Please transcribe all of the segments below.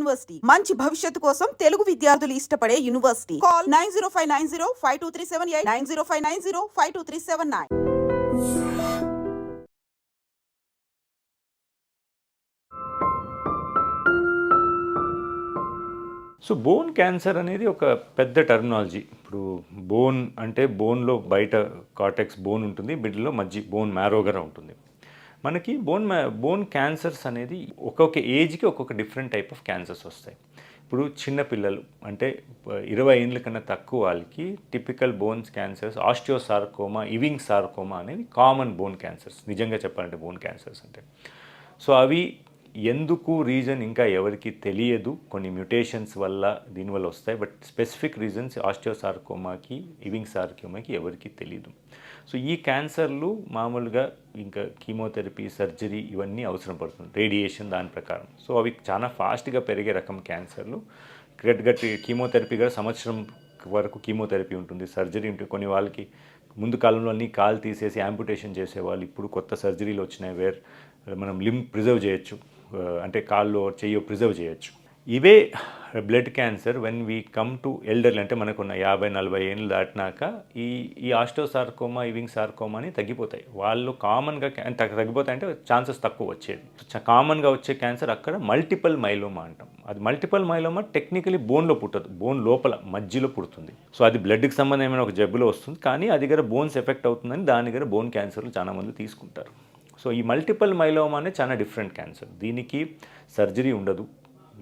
University. మంచి భవిష్యత్తు కోసం తెలుగు విద్యార్థులు ఇష్టపడే university. Call nine zero five nine zero five two three seven eight nine zero five nine zero five two three seven nine. So bone cancer అనేది ఒక పెద్ద terminology. ఇప్పుడు బోన్ అంటే బోన్లో బయట కార్టెక్స్ బోన్ ఉంటుంది మిడిల్లో మధ్య బోన్ మ్యారోగర ఉంటుంది. మనకి బోన్ మ్యా బోన్ క్యాన్సర్స్ అనేది ఒక్కొక్క ఏజ్కి ఒక్కొక్క డిఫరెంట్ టైప్ ఆఫ్ క్యాన్సర్స్ వస్తాయి. ఇప్పుడు చిన్న పిల్లలు అంటే ఇరవై ఏళ్ళ కన్నా తక్కువ వాళ్ళకి typical bones cancers osteosarcoma Ewing sarcoma అనేవి కామన్ బోన్ క్యాన్సర్స్ నిజంగా చెప్పాలంటే బోన్ క్యాన్సర్స్ అంటే. సో అవి ఎందుకు రీజన్ ఇంకా ఎవరికి తెలియదు. కొన్ని మ్యుటేషన్స్ వల్ల దీనివల్ల వస్తాయి. బట్ స్పెసిఫిక్ రీజన్స్ ఆస్టియోసార్కోమాకి ఇవింగ్ సార్కోమాకి ఎవరికి తెలియదు సో ఈ క్యాన్సర్లు మామూలుగా ఇంకా కీమోథెరపీ సర్జరీ ఇవన్నీ అవసరం పడుతుంది. రేడియేషన్ దాని ప్రకారం. సో అవి చాలా ఫాస్ట్గా పెరిగే రకం క్యాన్సర్లు. గట్టి కీమోథెరపీ కూడా సంవత్సరం వరకు కీమోథెరపీ ఉంటుంది. సర్జరీ ఉంటుంది కొన్ని వాళ్ళకి ముందు కాలంలో అన్ని కాలు తీసేసి యాంపుటేషన్ చేసేవాళ్ళు. ఇప్పుడు కొత్త సర్జరీలు వచ్చినాయి వేర్ మనం లిమ్ ప్రిజర్వ్ చేయొచ్చు. Uh, అంటే కాళ్ళు చెయ్యో ప్రిజర్వ్ చేయొచ్చు. ఇవే blood cancer when we come to ఎల్డర్లు అంటే మనకున్న యాభై నలభై ఏళ్ళు దాటినాక ఈ ఈ ఆస్టోసార్కోమా ఇవింగ్ సార్కోమా అని తగ్గిపోతాయి. వాళ్ళు కామన్గా తగ్గిపోతాయి అంటే ఛాన్సెస్ తక్కువ వచ్చేది. కామన్గా వచ్చే క్యాన్సర్ అక్కడ మల్టిపల్ మైలోమా అంటాం. అది మల్టిపల్ మైలోమా టెక్నికలీ బోన్లో పుట్టదు. బోన్ లోపల మధ్యలో పుడుతుంది. సో అది బ్లడ్కి సంబంధమైన ఒక జబ్బులో వస్తుంది. కానీ అది దగ్గర బోన్స్ ఎఫెక్ట్ అవుతుందని దాని దగ్గర బోన్ క్యాన్సర్లు చాలామంది తీసుకుంటారు. సో ఈ మల్టిపల్ మైలోమా అనేది చాలా డిఫరెంట్ క్యాన్సర్ దీనికి సర్జరీ ఉండదు.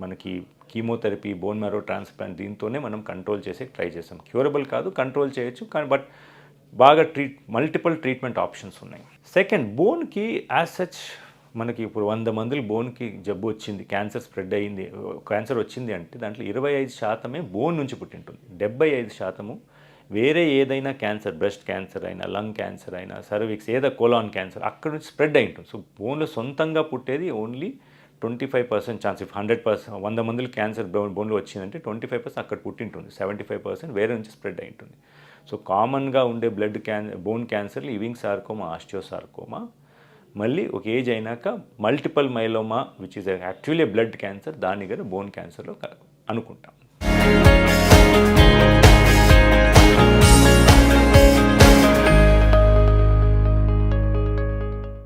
మనకి కీమోథెరపీ బోన్ మ్యారో ట్రాన్స్ప్లాంట్ దీంతోనే మనం కంట్రోల్ చేసే ట్రై చేస్తాం. క్యూరబుల్ కాదు కంట్రోల్ చేయొచ్చు కానీ బట్ బాగా ట్రీట్ మల్టిపుల్ ట్రీట్మెంట్ ఆప్షన్స్ ఉన్నాయి. సెకండ్ బోన్కి యాజ్ సచ్ మనకి ఇప్పుడు వంద మందికి బోన్కి జబ్బు వచ్చింది క్యాన్సర్ స్ప్రెడ్ అయ్యింది క్యాన్సర్ వచ్చింది అంటే దాంట్లో ఇరవై ఐదు శాతమే బోన్ నుంచి పుట్టింటుంది. డెబ్బై ఐదు శాతము వేరే ఏదైనా క్యాన్సర్ బ్రెస్ట్ క్యాన్సర్ అయినా లంగ్ క్యాన్సర్ అయినా సర్విక్స్ ఏదో కోలాన్ క్యాన్సర్ అక్కడ నుంచి స్ప్రెడ్ అయి ఉంటుంది. సో బోన్లో సొంతంగా పుట్టేది only twenty five percent chance. If hundred percent వంద మందికి క్యాన్సర్ బోన్ బోన్లో వచ్చిందంటే ట్వంటీ ఫైవ్ పర్సెంట్ అక్కడ పుట్టింటుంది. సెవెంటీ ఫైవ్ పర్సెంట్ వేరే నుంచి స్ప్రెడ్ అయి ఉంటుంది. సో కామన్గా ఉండే బ్లడ్ క్యాన్ బోన్ క్యాన్సర్లు ఇవింగ్ సార్కోమా ఆస్టియోసార్కోమా. మళ్ళీ ఒక ఏజ్ అయినాక multiple myeloma which is actually blood cancer దాని దగ్గర బోన్ క్యాన్సర్లో అనుకుంటాం.